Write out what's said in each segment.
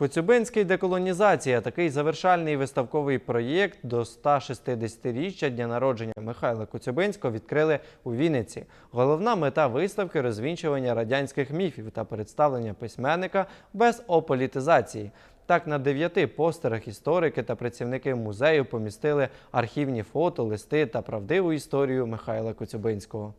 Коцюбинський деколонізація такий завершальний виставковий проєкт до 160-річчя дня народження Михайла Коцюбинського відкрили у Вінниці. Головна мета виставки розвінчування радянських міфів та представлення письменника без ополітизації. Так, на дев'яти постерах історики та працівники музею помістили архівні фото, листи та правдиву історію Михайла Коцюбинського.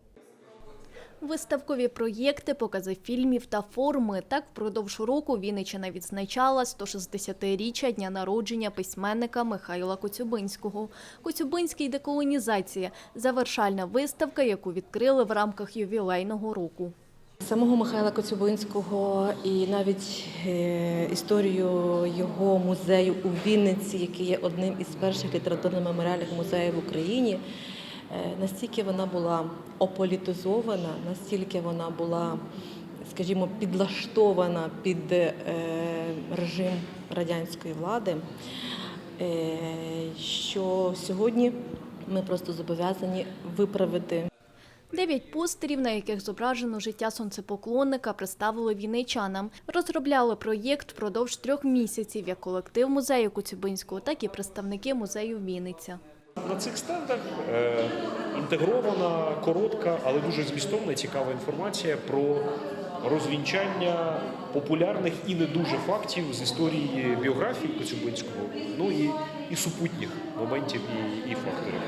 Виставкові проєкти, покази фільмів та форуми. Так, впродовж року Вінниччина відзначала 160-річчя дня народження письменника Михайла Коцюбинського. Коцюбинський деколонізація завершальна виставка, яку відкрили в рамках ювілейного року. Самого Михайла Коцюбинського і навіть е, історію його музею у Вінниці, який є одним із перших літературно-меморіальних музеїв в Україні, настільки вона була ополітизована, настільки вона була, скажімо, підлаштована під е, режим радянської влади, е, що сьогодні ми просто зобов'язані виправити Дев'ять постерів, на яких зображено життя сонцепоклонника, представили вінничанам. Розробляли проєкт впродовж трьох місяців як колектив музею Коцюбинського, так і представники музею Вінниця. На цих стендах е, інтегрована, коротка, але дуже змістовна і цікава інформація про розвінчання популярних і не дуже фактів з історії біографії Коцюбинського, ну і, і супутніх моментів і, і факторів.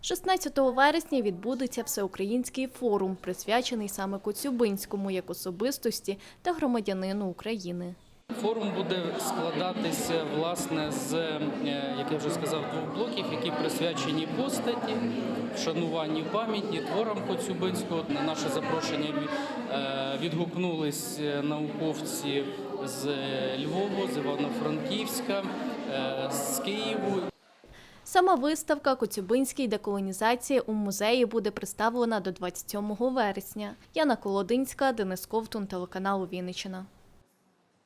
16 вересня відбудеться всеукраїнський форум, присвячений саме Коцюбинському як особистості та громадянину України. Форум буде складатися власне з, е, як я вже сказав, двох блоків, які присвячені постаті, вшануванню пам'яті, творам Коцюбинського. На наше запрошення е, відгукнулись е, науковці з Львова, з Івано-Франківська, з Києву Сама виставка Коцюбинський деколонізація у музеї буде представлена до 27 вересня. Яна Колодинська, Денис Ковтун, телеканал Вінниччина.